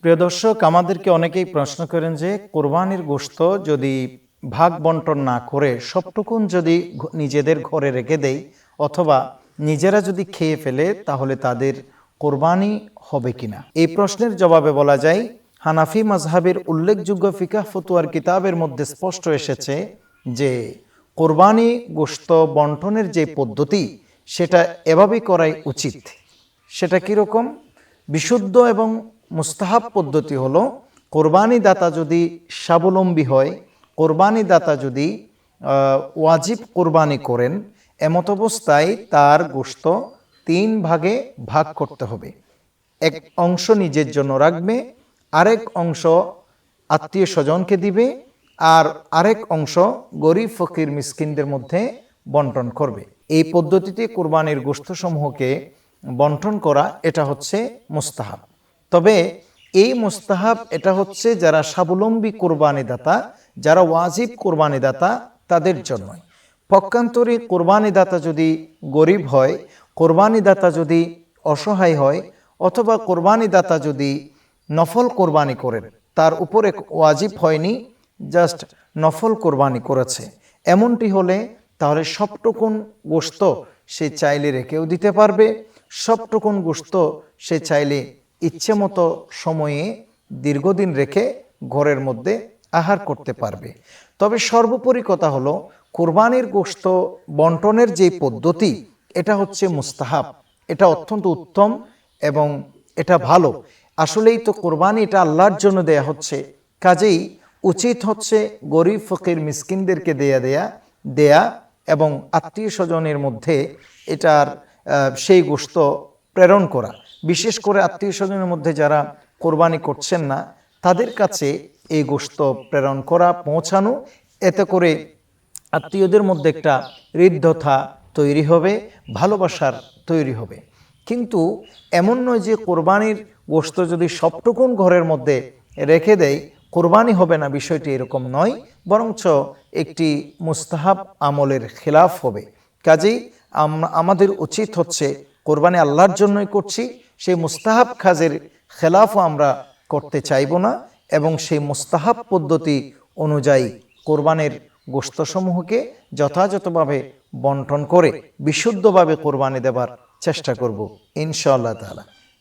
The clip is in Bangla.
প্রিয় দর্শক, আমাদেরকে অনেকেই প্রশ্ন করেন যে, কোরবানির গোস্ত যদি ভাগ বন্টন না করে সবটুকুন যদি নিজেদের ঘরে রেখে দেই, অথবা নিজেরা যদি খেয়ে ফেলে, তাহলে তাদের কোরবানি হবে কিনা? এই প্রশ্নের জবাবে বলা যায়, হানাফি মাজহাবের উল্লেখযোগ্য ফিকাহ ফতুয়ার কিতাবের মধ্যে স্পষ্ট এসেছে যে, কোরবানি গোশত বন্টনের যে পদ্ধতি, সেটা এভাবেই করাই উচিত। সেটা কীরকম? বিশুদ্ধ এবং মুস্তাহাব পদ্ধতি হলো কোরবানি দাতা যদি স্বাবলম্বী হয় কোরবানি দাতা যদি ওয়াজিব কোরবানি করেন, এমত অবস্থায় তার গোশত তিন ভাগে ভাগ করতে হবে। এক অংশ নিজের জন্য রাখবে, আরেক অংশ আত্মীয় স্বজনকে দিবে, আর আরেক অংশ গরিব ফকির মিসকিনদের মধ্যে বন্টন করবে। এই পদ্ধতিতে কোরবানির গোষ্ঠসমূহকে বন্টন করা, এটা হচ্ছে মুস্তাহাব। তবে এই মুস্তাহাব এটা হচ্ছে যারা স্বাবলম্বী কোরবানি দাতা যারা ওয়াজিব কোরবানি দাতা তাদের জন্যই। পক্ষান্তরে কোরবানি দাতা যদি গরিব হয় কোরবানি দাতা যদি অসহায় হয়, অথবা কোরবানি দাতা যদি নফল কোরবানি করেন, তার উপরে ওয়াজিব হয়নি, জাস্ট নফল কোরবানি করেছে। এমনটি হলে তাহলে সবটুকুন গোস্ত সে চাইলে রেখেও দিতে পারবে, সবটুকুন গোস্ত সে চাইলে ইচ্ছে মতো সময়ে দীর্ঘদিন রেখে ঘরের মধ্যে আহার করতে পারবে। তবে সর্বোপরি কথা হলো, কোরবানির গোস্ত বন্টনের যে পদ্ধতি, এটা হচ্ছে মুস্তাহাব। এটা অত্যন্ত উত্তম এবং এটা ভালো। আসলেই তো কোরবানি এটা আল্লাহর জন্য দেয়া হচ্ছে। কাজেই উচিত হচ্ছে গরিব, ফকির, মিসকিনদেরকে দেয়া দেয়া দেয়া এবং আত্মীয় স্বজনের মধ্যে এটার সেই গোস্ত প্রেরণ করা। বিশেষ করে আত্মীয় স্বজনের মধ্যে যারা কোরবানি করছেন না, তাদের কাছে এই গোস্ত প্রেরণ করা, পৌঁছানো, এতে করে আত্মীয়দের মধ্যে একটা হৃদ্ধতা তৈরি হবে, ভালোবাসার তৈরি হবে। কিন্তু এমন নয় যে কোরবানির গোস্ত যদি সবটুকুন ঘরের মধ্যে রেখে দেয়, কোরবানি হবে না, বিষয়টি এরকম নয়, বরঞ্চ একটি মুস্তাহাব আমলের খেলাফ হবে। কাজেই আম- আমাদের উচিত হচ্ছে কোরবানি আল্লাহর জন্যই করছি সেই মুস্তাহাব খাজের খেলাফও আমরা করতে চাইব না এবং সেই মুস্তাহাব পদ্ধতি অনুযায়ী কোরবানের গোস্তসমূহকে যথাযথভাবে বন্টন করে বিশুদ্ধভাবে কোরবানি দেবার চেষ্টা করব, ইনশাআল্লাহ তাআলা।